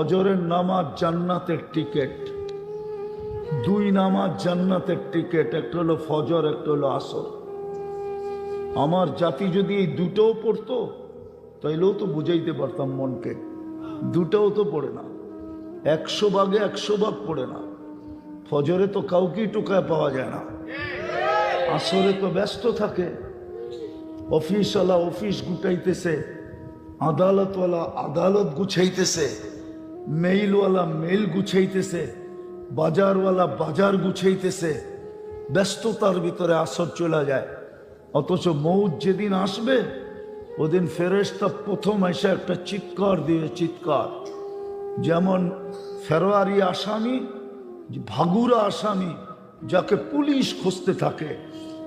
ফজরের নামাজ জান্নাতের টিকিট। দুই নামাজ জান্নাতের টিকিট, একটা হলো ফজর, একটা হলো আসর। আমার জাতি যদি এই দুটোও পড়তো, তাইলেও তো বুঝাইতে পারতাম মনকে। দুটোও তো পড়ে না। একশো ভাগে একশো ভাগ পড়ে না। ফজরে তো কাউকেই টোকায় পাওয়া যায় না। আসরে তো ব্যস্ত থাকে। অফিসওয়ালা অফিস গুটাইতেছে, আদালতওয়ালা আদালত গুছাইতেছে। মেইলওয়ালা মেইল গুছাইতেছে, বাজারওয়ালা বাজার গুছাইতেছে, ব্যস্ততার ভিতরে আসর চলে যায়। অথচ মৌত যেদিন আসবে, ওদিন ফেরেশতা প্রথম এসে একটা চিৎকার দিয়ে চিৎকার। যেমন ফেরোয়ারি আসামি, ভাগুরা আসামি, যাকে পুলিশ খুঁজতে থাকে।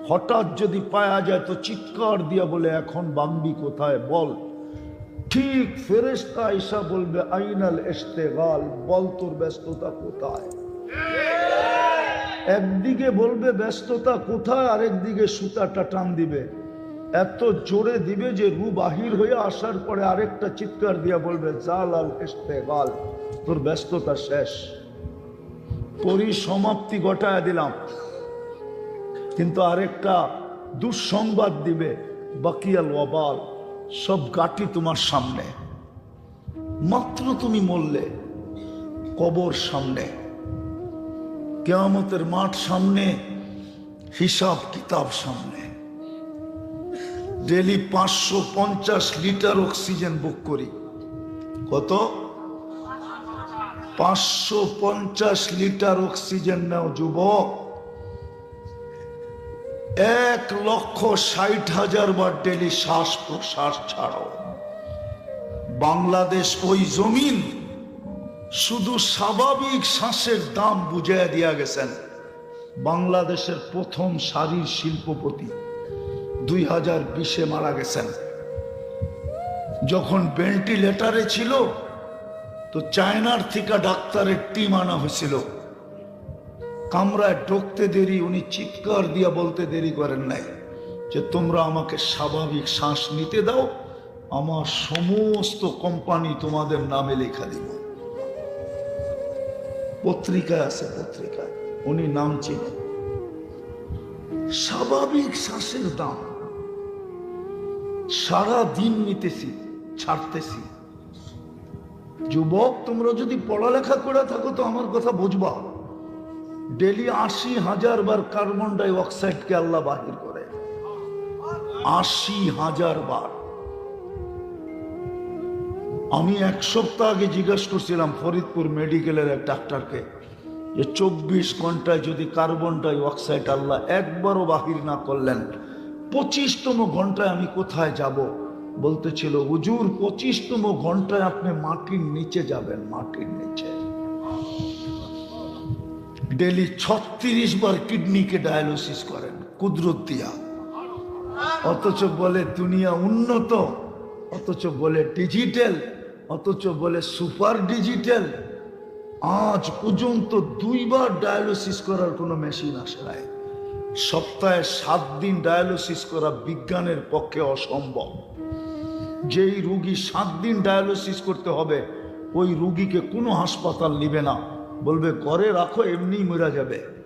হঠাৎ যদি পাওয়া যায় তো চিৎকার দিয়া বলে, এখন বাম্বি কোথায়? বল। ঠিক ফেরেস্তা ঈশা বলবে আইনাল এস্তেগাল বল তোর ব্যস্ততা কোথায়? একদিকে বলবে ব্যস্ততা কোথায়? আরেকদিকে সুতাটা টান দিবে। এত জোরে দিবে যে রু বাহির হয়ে আসার পরে আরেকটা চিৎকার দিয়া বলবে জাল আল এস্তেগাল তোর ব্যস্ততা শেষ। পরিসমাপ্তি ঘটায় দিলাম। কিন্তু আরেকটা দুঃসংবাদ দিবে বাকিয়াল ওয়াবাল। সব গাটি তোমার সামনে। মাত্র তুমি মরলে, কবর সামনে। কেয়ামতের মাঠ সামনে, হিসাব কিতাব সামনে। ডেলি পাঁচশো পঞ্চাশ লিটার অক্সিজেন বুক করি। কত? পাঁচশো পঞ্চাশ লিটার অক্সিজেন নাও যুবক। এক লক্ষ ষাট হাজার বার ডেলি শ্বাস প্রশ্বাস ছাড়ো। বাংলাদেশ ওই জমিন শুধু স্বাভাবিক শ্বাসের দাম বুঝাইয়া দিয়া গেছেন। বাংলাদেশের প্রথম শাড়ির শিল্পপতি দুই হাজার বিশে মারা গেছেন। যখন ভেন্টিলেটারে ছিল, তো চায়নার থেকে ডাক্তারের টিম আনা হয়েছিল। কামরায় ঢুকতে দেরি, উনি চিৎকার দিয়া বলতে দেরি করেন নাই যে তোমরা আমাকে স্বাভাবিক শ্বাস নিতে দাও, আমার সমস্ত কোম্পানি তোমাদের নামে লেখা দিব। পত্রিকায় আছে পত্রিকায়, উনি নাম চিনেন। স্বাভাবিক শ্বাসের দাম সারা দিন নিতেছি, ছাড়তেছি। যুবক, তোমরা যদি পড়ালেখা করে থাকো তো আমার কথা বুঝবা। ডেলি আশি হাজার বার কার্বন ডাই অক্সাইডকে আল্লাহ বাহির করে। আশি হাজার বার। আমি এক সপ্তাহ আগে জিজ্ঞাসা করছিলাম ফরিদপুর মেডিকেলের এক ডাক্তারকে যে চব্বিশ ঘন্টায় যদি কার্বন ডাই অক্সাইড আল্লাহ একবারও বাহির না করলেন, পঁচিশতম ঘন্টায় আমি কোথায় যাব? বলতেছিল, হুজুর, পঁচিশতম ঘন্টায় আপনি মাটির নিচে যাবেন, মাটির নিচে। ডেলি ছত্রিশ বার কিডনিকে ডায়ালিসিস করেন, কুদরত দিয়া। অথচ বলে দুনিয়া উন্নত, অথচ বলে ডিজিটাল, অথচ বলে সুপার ডিজিটাল। আজ পর্যন্ত দুইবার ডায়ালিসিস করার কোনো মেশিন আসে নাই। সপ্তাহে সাত দিন ডায়ালিসিস করা বিজ্ঞানের পক্ষে অসম্ভব। যেই রুগী সাত দিন ডায়ালিসিস করতে হবে, ওই রুগীকে কোনো হাসপাতাল নিবে না। বলবে করে রাখো এমনিই মরা যাবে।